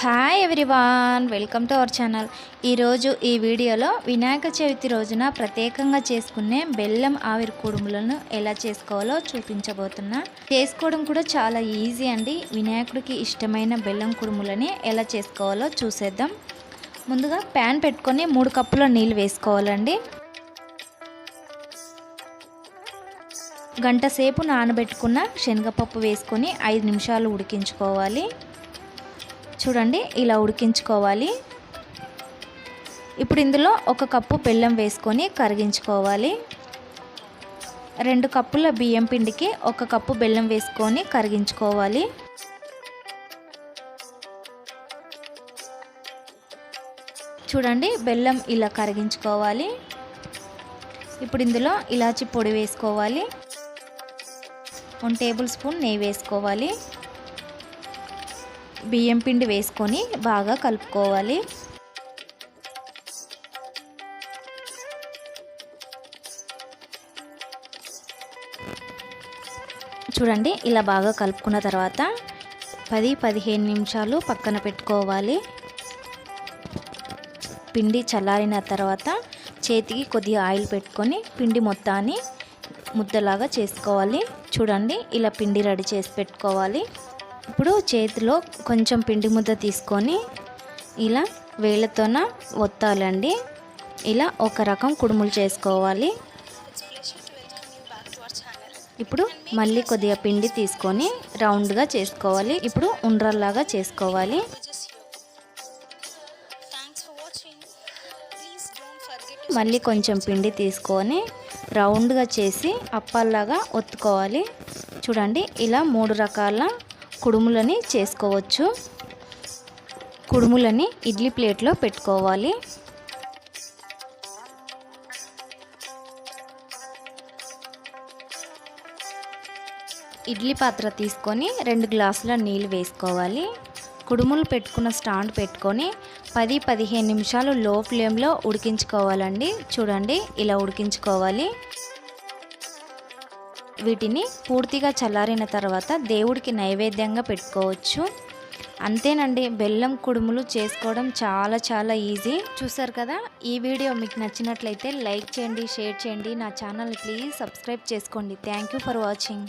Hi everyone welcome to our channel ఈరోజు ఈ వీడియోలో వినాయక చవితి రోజున ప్రత్యేకంగా చేసుకునే బెల్లం ఆవిరి కుడుములను ఎలా చేసుకోవాలో చూపించబోతున్నా. చేసుకోవడం కూడా చాలా ఈజీ అండి. వినాయకుడికి ఇష్టమైన బెల్లం కుడుములని ఎలా చేసుకోవాలో చూసేద్దాం. ముందుగా ప్యాన్ పెట్టుకొని మూడు కప్పుల నీళ్ళు వేసుకోవాలండి. గంట సేపు నానబెట్టుకున్న శనగపప్పు వేసుకొని ఐదు నిమిషాలు ఉడికించుకోవాలి. చూడండి ఇలా ఉడికించుకోవాలి. ఇప్పుడు ఇందులో ఒక కప్పు బెల్లం వేసుకొని కరిగించుకోవాలి. రెండు కప్పుల బియ్యం పిండికి ఒక కప్పు బెల్లం వేసుకొని కరిగించుకోవాలి. చూడండి బెల్లం ఇలా కరిగించుకోవాలి. ఇప్పుడు ఇందులో ఇలాచి పొడి వేసుకోవాలి. వన్ టేబుల్ స్పూన్ నెయ్యి వేసుకోవాలి. బియ్యం పిండి వేసుకొని బాగా కలుపుకోవాలి. చూడండి ఇలా బాగా కలుపుకున్న తర్వాత పది పదిహేను నిమిషాలు పక్కన పెట్టుకోవాలి. పిండి చల్లారిన తర్వాత చేతికి కొద్దిగా ఆయిల్ పెట్టుకొని పిండి మొత్తాన్ని ముద్దలాగా చేసుకోవాలి. చూడండి ఇలా పిండి రెడీ చేసి పెట్టుకోవాలి. ఇప్పుడు చేతిలో కొంచెం పిండి ముద్ద తీసుకొని ఇలా వేళ్ళతోన ఒత్తాలండి. ఇలా ఒక రకం కుడుములు చేసుకోవాలి. ఇప్పుడు మళ్ళీ కొద్దిగా పిండి తీసుకొని రౌండ్గా చేసుకోవాలి. ఇప్పుడు ఉండ్రల్లాగా చేసుకోవాలి. మళ్ళీ కొంచెం పిండి తీసుకొని రౌండ్గా చేసి అప్పాల్లాగా ఒత్తుకోవాలి. చూడండి ఇలా మూడు రకాల కుడుములని చేసుకోవచ్చు. కుడుములని ఇడ్లీ ప్లేట్లో పెట్టుకోవాలి. ఇడ్లీ పాత్ర తీసుకొని రెండు గ్లాసుల నీళ్ళు వేసుకోవాలి. కుడుములు పెట్టుకున్న స్టాండ్ పెట్టుకొని పది పదిహేను నిమిషాలు లో ఫ్లేమ్లో ఉడికించుకోవాలండి. చూడండి ఇలా ఉడికించుకోవాలి. వీటిని పూర్తిగా చల్లారిన తర్వాత దేవుడికి నైవేద్యంగా పెట్టుకోవచ్చు. అంతేనండి బెల్లం కుడుములు చేసుకోవడం చాలా చాలా ఈజీ. చూసారు కదా ఈ వీడియో మీకు నచ్చినట్లయితే లైక్ చేయండి షేర్ చేయండి. నా ఛానల్ ప్లీజ్ సబ్స్క్రైబ్ చేసుకోండి. Thank you for watching.